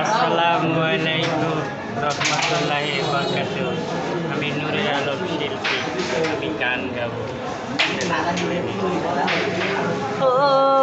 আসসালামু আলাইকুম রহমতুল্লাহ বরকাত আমি নুরে আলম শিল্পী আমি গান গাবো ও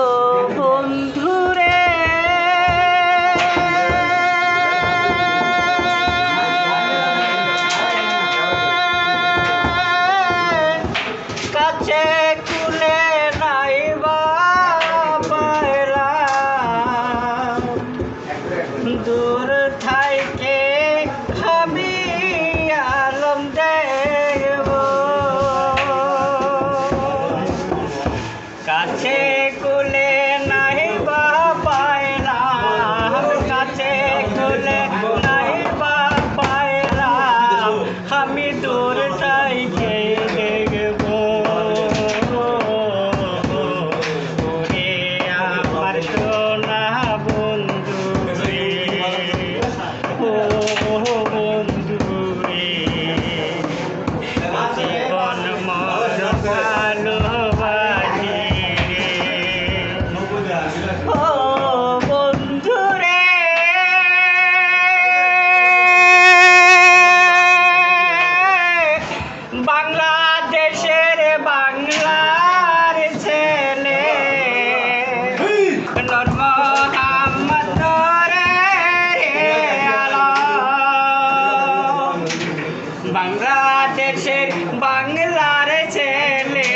বাংলাদেশের বাংলার ছেলে,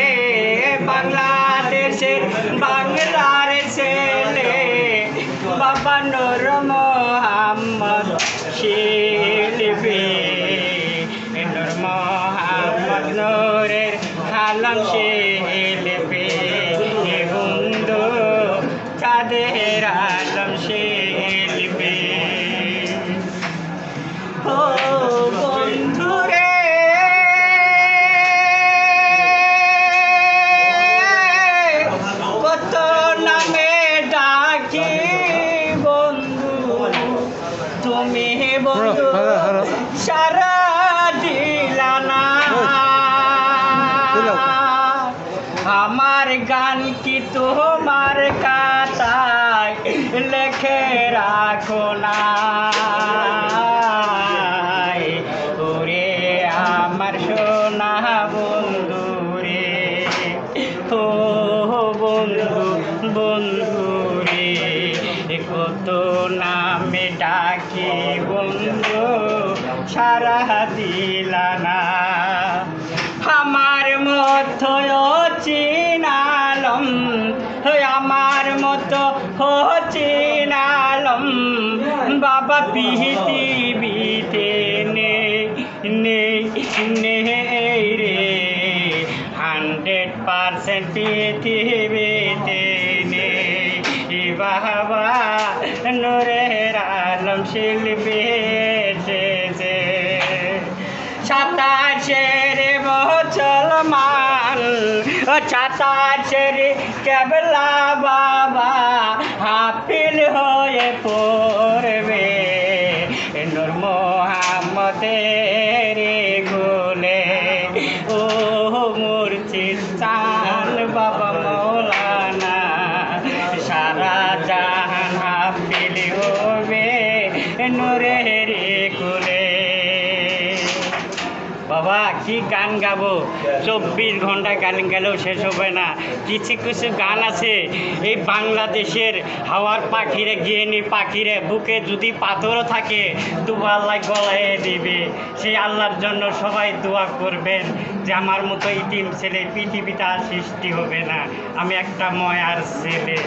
বাংলাদেশের বাংলার ছেলে, বাবা নর মোহাম্মদ শিলবে নর মোহাম্মদ নরের হালাম শিল্পী। তোমার কাতায় লেখে রাখো না। ওরে আমার সোনা বন্ধু রে। ও বন্ধু বন্ধু রে, কত নামে ডাকি বন্ধু, সারা দিলা আমার হচ্ছে চিনালম বাবা পৃথিবীতে নে নে রে। হান্ড্রেড পারসেন্ট পৃথিবীতে নে। বাবা নুরের আলম শিল্পী। ও সাতাশের কেবলা বাবা হাফিল হয়ে পড়বে নূর মোহাম্মদের গোলে ও মুর্শিদ চান বাবা মৌলানা সারা জাহান হাফিল হবে নূরের কোলে বাবা কি গান গাবো? চব্বিশ ঘণ্টা গান গেলেও শেষ হবে না। কিছু কিছু গান আছে এই বাংলাদেশের হাওয়ার পাখিরে গিয়ে নি পাখিরে বুকে যদি পাথরও থাকে তবু আল্লাহ গলায় দিবে। সেই আল্লাহর জন্য সবাই দোয়া করবেন। যে আমার মতো ইতিম ছেলে পৃথিবীতে আর সৃষ্টি হবে না। আমি একটা ময়ার ছেলে,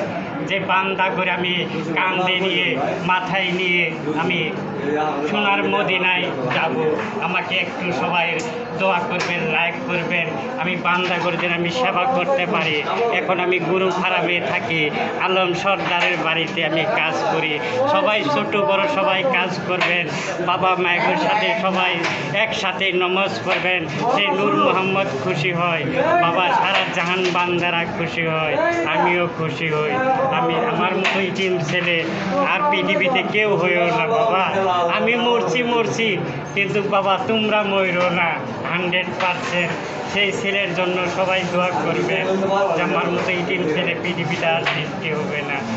যে বান্দা করে আমি কান্দে নিয়ে, মাথায় নিয়ে আমি সোনার মদিনায় যাব। আমাকে একটু সবাই দোয়া করবেন, লাইক করবেন। আমি বান্দা করে যেন আমি সেবা করতে পারি। এখন আমি গুরু ফারামে থাকি। আলম সর্দারের বাড়িতে আমি কাজ করি। সবাই ছোট, বড় সবাই কাজ করবেন। বাবা মায়ের সাথে সবাই একসাথে নমাজ করবেন সেই নূর মোহাম্মদ খুশি হয়। বাবা সারা জাহান বান্দারা খুশি হয়। আমিও খুশি হই। আমি, আমার মতো ইটিম ছেলে। আর পৃথিবীতে কেউ হইও না, বাবা। আমি মরছি মরছি। কিন্তু বাবা, তোমরা মরো না। হান্ড্রেড পার্সেন্ট সেই ছেলের জন্য সবাই দোয়া করবে যে আমার মতো ইটিম ছেলে পৃথিবীতে আর সৃষ্টি হবে না।